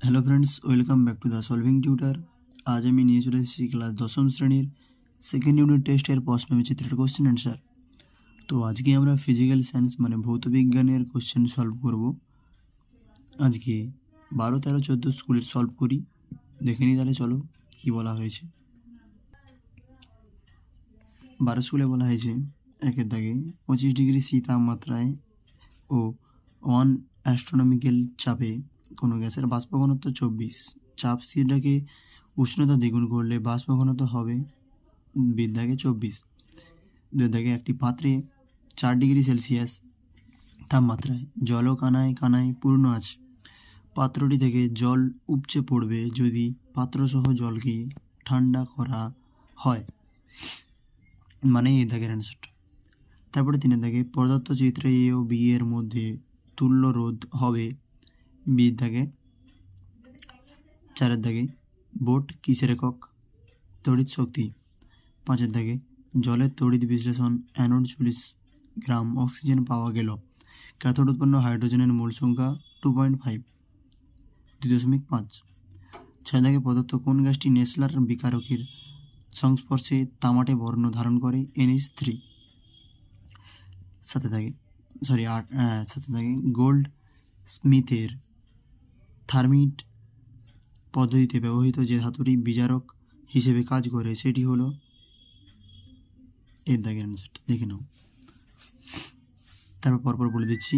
Hello friends welcome back to the solving tutor আজ আমি নিয়ে চলে এসেছি ক্লাস দশম শ্রেণির সেকেন্ড ইউনিট টেস্টের প্রশ্ন বিচিত্রের কোশ্চেন অ্যান্সার তো আজকে আমরা ফিজিক্যাল সায়েন্স মানে ভৌত বিজ্ঞানের কোশ্চেন সলভ করব। আজকে বারো, তেরো, চোদ্দ স্কুলের সলভ করি। দেখে নিই তাহলে চলো কী বলা হয়েছে। বারো স্কুলে বলা হয়েছে, একের দাগে পঁচিশ ডিগ্রি সি তাপমাত্রায় ও ওয়ান অ্যাস্ট্রোনমিক্যাল চাপে কোনো গ্যাসের বাষ্প ঘনত্ব চব্বিশ। চাপ সিটাকে উষ্ণতা দ্বিগুণ করলে বাষ্প ঘনত্ব হবে বিদ্যাকে চব্বিশ। দুই একটি পাত্রে চার ডিগ্রি সেলসিয়াস তাপমাত্রায় জল কানায় কানায় পূর্ণ আছে। পাত্রটি থেকে জল উপচে পড়বে যদি পাত্রসহ জলকে ঠান্ডা করা হয়। মানে এই দাগের অ্যান্সারটা তারপরে তিনের দাগে প্রদত্ত চিত্রে এ ও বি এর মধ্যে তুল্য রোধ হবে। বির দাগে, চারের দাগে, বোট, কিসের একক, তড়িৎ শক্তি, পাঁচের দাগে জলের তড়িৎ বিশ্লেষণ, অ্যানোড চল্লিশ গ্রাম অক্সিজেন পাওয়া গেল। ক্যাথোড উৎপন্ন হাইড্রোজেনের মূল সংখ্যা টু পয়েন্ট ফাইভ দুই দশমিক পাঁচ। ছয় দাগে প্রদত্ত কোন গ্যাসটি নেসলার বিকারকের সংস্পর্শে তামাটে বর্ণ ধারণ করে এনএস থ্রি। সাথে থাকে সরি আট সাথে থাকে গোল্ড স্মিথের থার্মিট পদ্ধতিতে ব্যবহৃত যে ধাতুটি বিজারক হিসেবে কাজ করে, সেটি হলো এর দাগের অ্যান্সারটা দেখে নাও। তারপর পরপর বলে দিচ্ছি,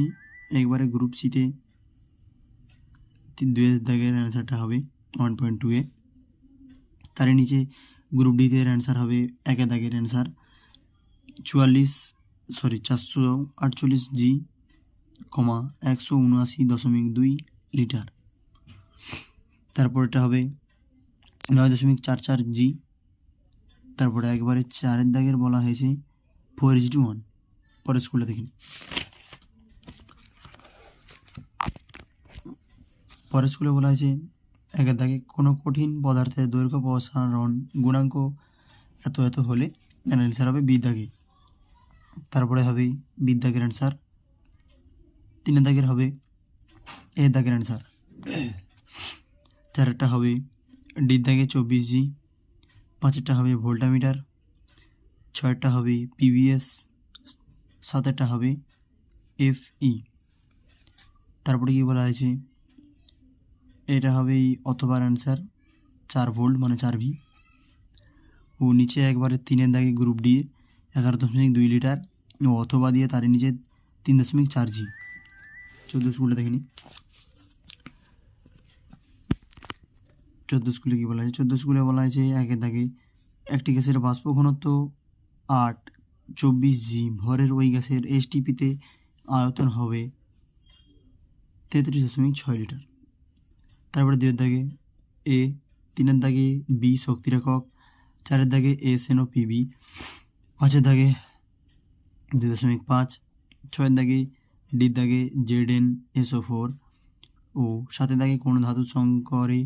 একবারে গ্রুপ সিতে দুয়ের দাগের অ্যান্সারটা হবে ওয়ান পয়েন্ট টু এ তার নিচে গ্রুপ ডিতে অ্যান্সার হবে একে দাগের অ্যান্সার চুয়াল্লিশ সরি চারশো আটচল্লিশ জি কমা একশো উনআশি দশমিক দুই লিটার। তারপর এটা হবে নয় দশমিক চার চার জি তারপরে একবারে চারের দাগের বলা হয়েছে ফোর এইচ ডি ওয়ান পরের স্কুলে দেখুন। পরের স্কুলে বলা হয়েছে একের দাগে কোনো কঠিন পদার্থের দৈর্ঘ্য, প্রসারণ, গুণাঙ্ক এত এত হলে অ্যান্সার হবে বি তারপরে হবে বি দাগের অ্যান্সার তিনের দাগের হবে এ দাগের অ্যান্সার চারেরটা হবে ডি দাগে চব্বিশ জি পাঁচেরটা হবে ভোল্টামিটার, ছয়টা হবে পিভিএস সাতেরটা হবে এফ ই তারপরে কি বলা হয়েছে? এটা হবে অথবার অ্যান্সার, চার ভোল্ট মানে চার ভি। ও নিচে একবারে তিনের দাগে গ্রুপ ডি, এগারো দশমিক দুই লিটার, ও অথবা দিয়ে তার নিচে তিন দশমিক চার জি। চোদ্দ স্কুলে দেখিনি চোদ্দ স্কুলে কী বলা হয়েছে? চোদ্দ স্কুলে বলা হয়েছে একের দাগে একটি গ্যাসের বাষ্প ঘনত্ব আট। চব্বিশ জি ভরের ওই গ্যাসের এসটিপিতে আয়তন হবে তেত্রিশ দশমিক ছয় লিটার। তারপরে দুয়ের দাগে এ তিনের দাগে বি শক্তির একক, চারের দাগে এস এন ও পিবি পাঁচের দাগে দুই দশমিক পাঁচ, ছয়ের দাগে ডির দাগে Z N S O four ও সাথে দাগে কোনো ধাতু সংকরে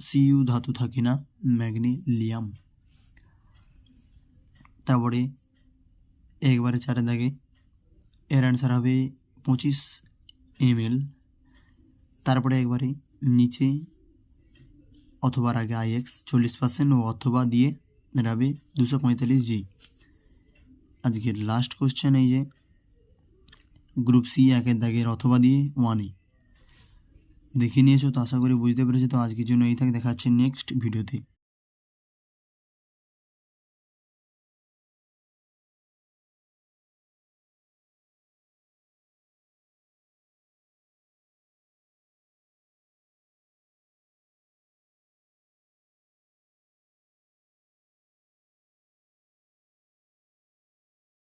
সিইউ ধাতু থাকে না, ম্যাগনেলিয়াম। তারপরে একবারে চারের দাগে, এর অ্যান্সার হবে পঁচিশ এম তারপরে একবারে নিচে অথবা আগে আইএক্স চল্লিশ পার্সেন্ট ও অথবা দিয়ে এটা দুশো পঁয়তাল্লিশ জি। আজকের লাস্ট কোশ্চেন এই যে গ্রুপ সি একের দাগের অথবা দিয়ে ওয়ানে দেখে নিয়েছো তো আশা করি বুঝতে পেরেছ। তো আজকের জন্য এই থাকে দেখা যাচ্ছে নেক্সট ভিডিওতে